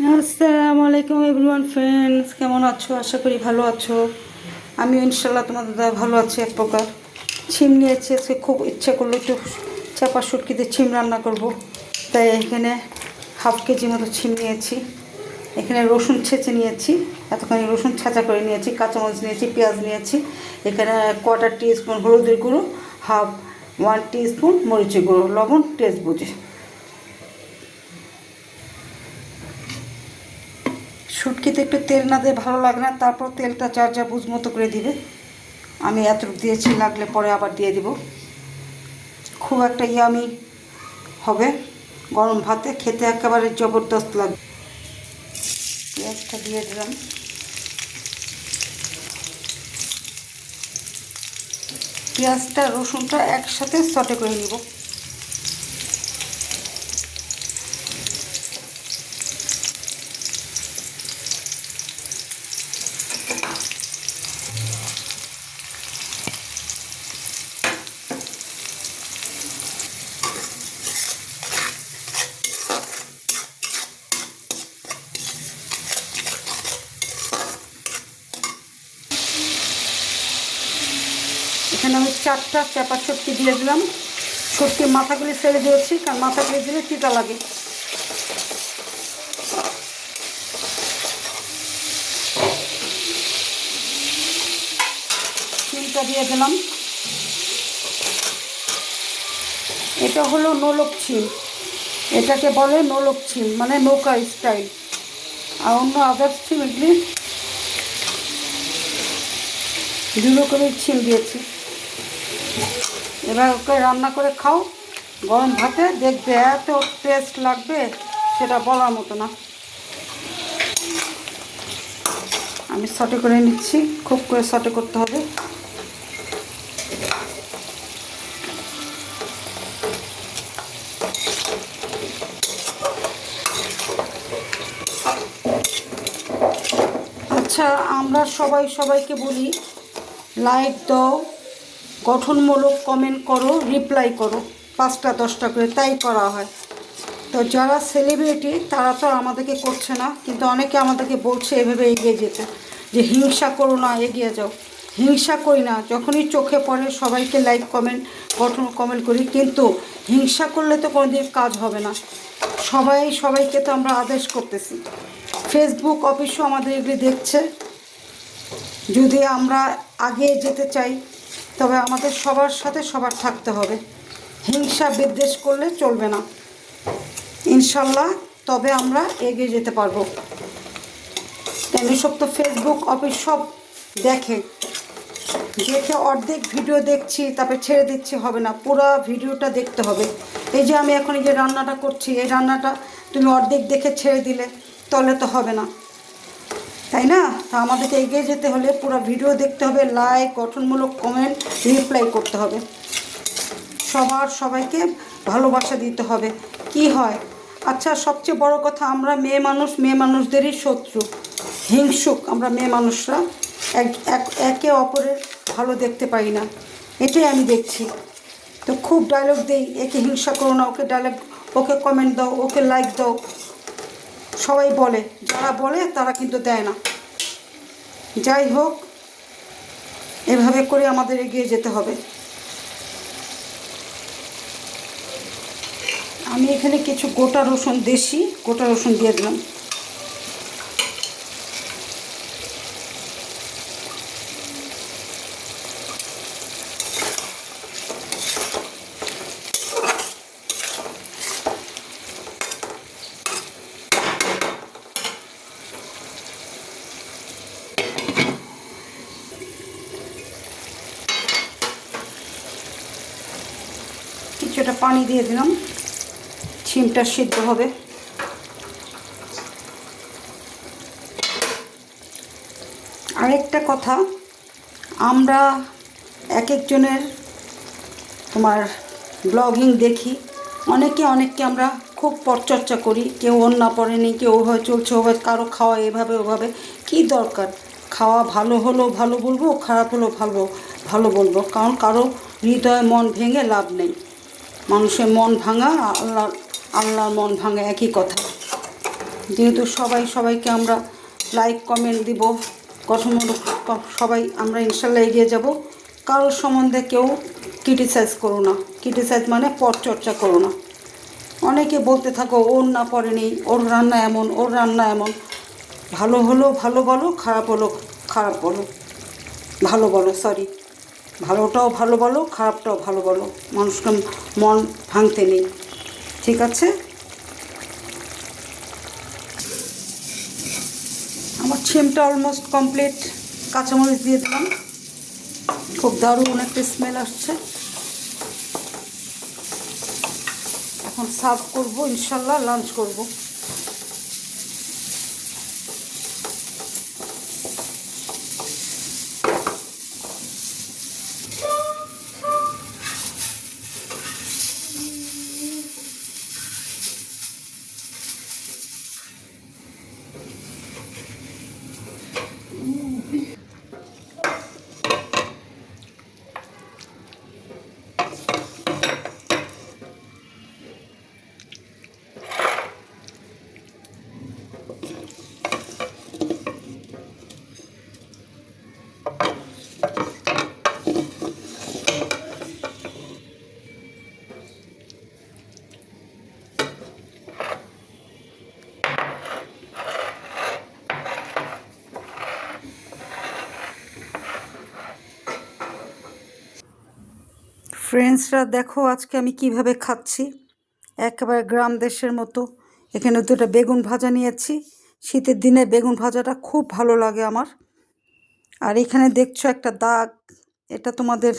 আসসালামু আলাইকুম everyone friends, কেমন আছো? আশা করি ভালো আছো। আমি ইনশাল্লাহ তোমাদের দাদা ভালো আছি এক প্রকার। ছিম নিয়েছি, আজকে খুব ইচ্ছা করল একটু চাপা সুটকিতে ছিম রান্না করব। তাই এখানে হাফ কেজি মতো ছিম নিয়েছি। এখানে রসুন ছেঁচে নিয়েছি, এতখানি রসুন ছাঁচা করে নিয়েছি, কাঁচামরিচ নিয়েছি, পেঁয়াজ নিয়েছি। এখানে কোয়ার্টার টি স্পুন হলুদের গুঁড়ো, হাফ ওয়ান টি স্পুন মরিচের গুঁড়ো, লবণ টেস্ট বুঝে শুটকিতে একটু তেল না দিয়ে ভালো লাগে না, তারপর তেলটা যার যা বুঝ মতো করে দিবে। আমি এতটুকু দিয়েছি, লাগলে পরে আবার দিয়ে দিব। খুব একটা ইয়ামি হবে। গরম ভাতে খেতে একেবারে জবরদস্ত লাগবে। পেঁয়াজটা দিয়ে দিলাম। পেঁয়াজটা রসুনটা একসাথে সটে করে নিব। এখানে আমি চারটা চাপা সবজি দিয়ে দিলাম। সবজির মাথাগুলি ফেলে দিয়েছি, কারণ মাথাগুলি দিলে তিতা লাগে। চিমটা দিয়ে দিলাম। এটা হলো নোলক ছিম। এটাকে বলে নোলক ছিম মানে নৌকা স্টাইল। আর অন্য আদার্স ছিল এগুলি দু রকমের ছিম দিয়েছি। এবার ওকে রান্না করে খাও। গরম ভাতে দেখবে এত টেস্ট লাগবে, সেটা বলার মতো না। আমি সটে করে নিচ্ছি, খুব করে সটে করতে হবে। আচ্ছা আমরা সবাই সবাইকে বলি লাইক দাও গঠনমূলক কমেন্ট করো রিপ্লাই করো, পাঁচটা, দশটা করে, তাই করা হয়। তো যারা সেলিব্রিটি তারা তো আমাদেরকে করছে না, কিন্তু অনেকে আমাদেরকে বলছে এভাবে এগিয়ে যেতে, যে হিংসা করো না, এগিয়ে যাও। হিংসা করি না, যখনই চোখে পড়ে সবাইকে লাইক কমেন্ট গঠন কমেন্ট করি, কিন্তু হিংসা করলে তো কোনোদিন কাজ হবে না। সবাই, সবাইকে তো আমরা আদেশ করতেছি। ফেসবুক অফিসও আমাদের এগুলি দেখছে। যদি আমরা আগে যেতে চাই তবে আমাদের সবার সাথে সবার থাকতে হবে। হিংসা বিদ্বেষ করলে চলবে না। ইনশাল্লাহ তবে আমরা এগিয়ে যেতে পারব। এসব তো ফেসবুক অফিস সব দেখে। দেখে অর্ধেক ভিডিও দেখছি, তারপরে ছেড়ে দিচ্ছি, হবে না। পুরো ভিডিওটা দেখতে হবে। এই যে আমি এখন এই যে রান্নাটা করছি, এই রান্নাটা তুমি অর্ধেক দেখে ছেড়ে দিলে, তাহলে তো হবে না। তাই না? তা আমাদেরকে এগিয়ে যেতে হলে পুরো ভিডিও দেখতে হবে লাইক গঠনমূলক কমেন্ট রিপ্লাই করতে হবে। সবার সবাইকে ভালোবাসা দিতে হবে। কি হয়? আচ্ছা সবচেয়ে বড় কথা, আমরা মেয়ে মানুষ, মেয়ে মানুষদেরই শত্রু, হিংসুক। আমরা মেয়ে মানুষরা এক, এক- অপরের ভালো দেখতে পাই না। এটাই আমি দেখছি। তো খুব ডায়লগ দেই, একে হিংসা করো না, ওকে ডায়লগ ওকে কমেন্ট দাও, ওকে লাইক দাও। সবাই বলে, যারা বলে তারা কিন্তু দেয় না। যাই হোক, এভাবে করে আমাদের এগিয়ে যেতে হবে। আমি এখানে কিছু গোটা রসুন দেশি, গোটা রসুন দিয়ে দিলাম। কিছুটা পানি দিয়ে দিলাম। ছিমটা সিদ্ধ হবে। আরেকটা কথা, আমরা এক একজনের তোমার ব্লগিং দেখি। অনেকে অনেককে আমরা খুব পরচর্চা করি, কেউ অন্য পড়েনি, কেউ চলছে, ওভাবে কারও খাওয়া এভাবে ওভাবে। কি দরকার? খাওয়া ভালো হলেও ভালো বলব, খারাপ হলেও ভালো ভালো বলব। কারণ কারও হৃদয় মন ভেঙে লাভ নেই। মানুষের মন ভাঙা, আল্লাহ, আল্লাহর মন ভাঙা একই কথা। যেহেতু সবাই, সবাইকে আমরা লাইক কমেন্ট দিব গঠনমূলক সবাই আমরা ইনশাল্লাহ এগিয়ে যাব। কারোর সম্বন্ধে কেউ ক্রিটিসাইজ করো না। ক্রিটিসাইজ মানে পরচর্চা করো না। অনেকে বলতে থাকো, ওর না পড়েনি ওর রান্না এমন, ওর রান্না এমন। ভালো হলো, ভালো বলো, খারাপ হলো, খারাপ বলো। ভালো বলো সরি ভালোটাও ভালো বলো, খারাপটাও ভালো বলো। মানুষকে মন ভাঙতে নেই। ঠিক আছে? আমার ছিমটা অলমোস্ট কমপ্লিট কাঁচামরিচ দিয়ে দিলাম। খুব দারুণ একটা স্মেল আসছে। এখন সার্ভ করব, ইনশাল্লাহ লাঞ্চ করব। ফ্রেন্ডসরা দেখো আজকে আমি কীভাবে খাচ্ছি। একেবারে গ্রাম দেশের মতো। এখানে দুটো বেগুন ভাজা নিয়েছি। শীতের দিনে বেগুন ভাজাটা খুব ভালো লাগে আমার। আর এখানে দেখছ একটা দাগ। এটা তোমাদের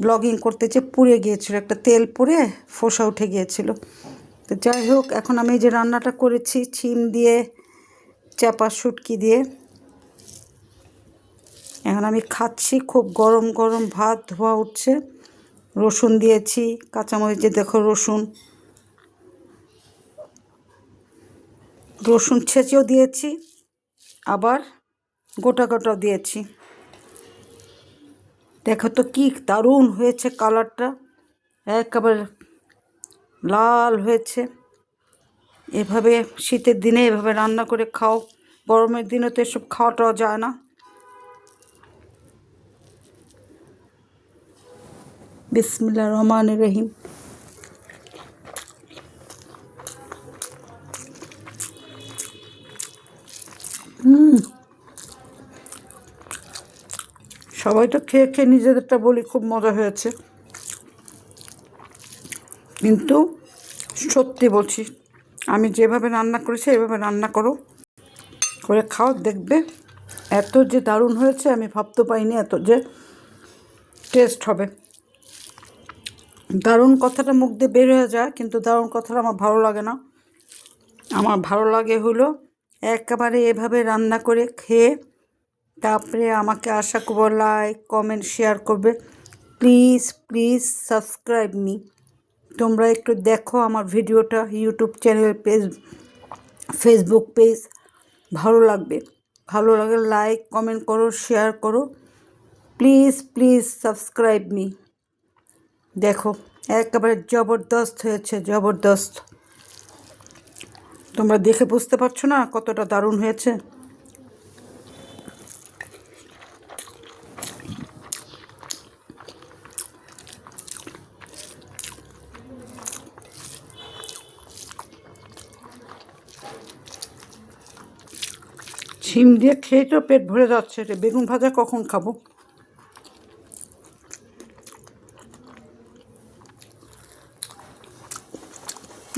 ব্লগিং করতে যে পুড়ে গিয়েছিল। একটা তেল পুড়ে ফোসা উঠে গিয়েছিল। তো যাই হোক, এখন আমি যে রান্নাটা করেছি, ছিম দিয়ে চাপা শুটকি দিয়ে। এখন আমি খাচ্ছি। খুব গরম গরম ভাত ধোয়া উঠছে। রসুন দিয়েছি, কাঁচামরিচে দেখো রসুন। রসুন ছেঁচেও দিয়েছি, আবার গোটা গোটাও দিয়েছি। দেখো তো কী দারুণ হয়েছে কালারটা, একেবারে লাল হয়েছে। এভাবে শীতের দিনে এভাবে রান্না করে খাও, গরমের দিনে তো এসব খাওয়াটাও যায় না। বিসমিল্লা রহমান রহিম। সবাই তো খেয়ে খেয়ে নিজেদেরটা বলি, খুব মজা হয়েছে। কিন্তু সত্যি বলছি, আমি যেভাবে রান্না করেছি, এভাবে রান্না করো। করে খাও, দেখবে এত যে দারুণ হয়েছে, আমি ভাবতে পাইনি এত যে টেস্ট হবে। দারুণ কথাটা মুখ দিয়ে বের হয়ে যায়, কিন্তু দারুণ কথাটা আমার ভালো লাগে না। আমার ভালো লাগে হলো একেবারে এভাবে রান্না করে খেয়ে, তারপরে আমাকে আশা করব লাইক কমেন্ট শেয়ার করবে। প্লিজ প্লিজ সাবস্ক্রাইব মি তোমরা একটু দেখো আমার ভিডিওটা YouTube channel page Facebook page ভালো লাগবে। ভালো লাগে লাইক কমেন্ট করো শেয়ার করো। প্লিজ প্লিজ সাবস্ক্রাইব মি দেখো, একেবারে জবরদস্ত হয়েছে, জবরদস্ত। তোমরা দেখে বুঝতে পারছ না কতটা দারুণ হয়েছে? ছিম দিয়ে খেয়ে তো পেট ভরে যাচ্ছে বেগুন ভাজা কখন খাব?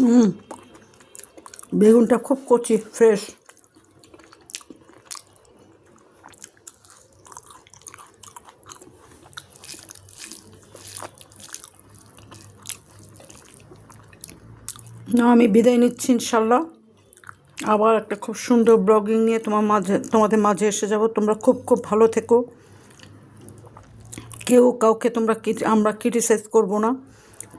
হুম। বেগুনটা খুব কচি ফ্রেশ না আমি বিদায় নিচ্ছি ইনশাল্লাহ। আবার একটা খুব সুন্দর ব্লগিং নিয়ে তোমার মাঝে, তোমাদের মাঝে এসে যাব। তোমরা খুব খুব ভালো থেকো। কেউ কাউকে তোমরা আমরা ক্রিটিসাইজ করব না।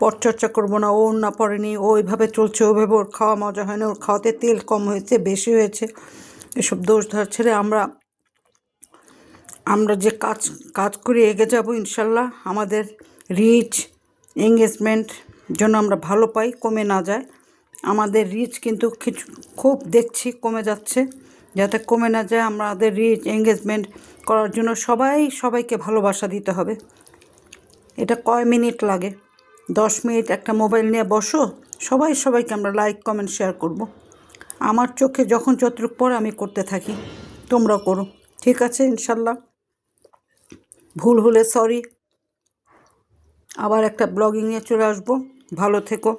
পরচর্চা করব না ওর না পড়েনি, ও ওইভাবে চলছে ওইভাবে ওর খাওয়া মজা হয় না ওর খাওয়াতে তেল কম হয়েছে, বেশি হয়েছে, এসব দোষ ধার ছেড়ে আমরা আমরা যে কাজ কাজ করে এগিয়ে যাব ইনশাল্লাহ, আমাদের রিচ এঙ্গেজমেন্ট যেন আমরা ভালো পাই, কমে না যায়, আমাদের রিচ কিন্তু কিছু, খুব দেখছি কমে যাচ্ছে, যাতে কমে না যায় আমাদের রিচ এঙ্গেজমেন্ট করার জন্য সবাই সবাইকে ভালোবাসা দিতে হবে, এটা কয় মিনিট লাগে? দশ মিনিট একটা মোবাইল নিয়ে বসো, সবাই সবাইকে আমরা লাইক কমেন্ট শেয়ার করব। আমার চোখে যখন যতটুকু পরে আমি করতে থাকি তোমরা করো, ঠিক আছে ইনশাল্লাহ? ভুল হলে সরি আবার একটা ব্লগিং নিয়ে চলে আসব, ভালো থেকো।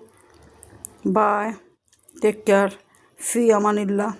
বাই টেক কেয়ার ফি আমানিল্লাহ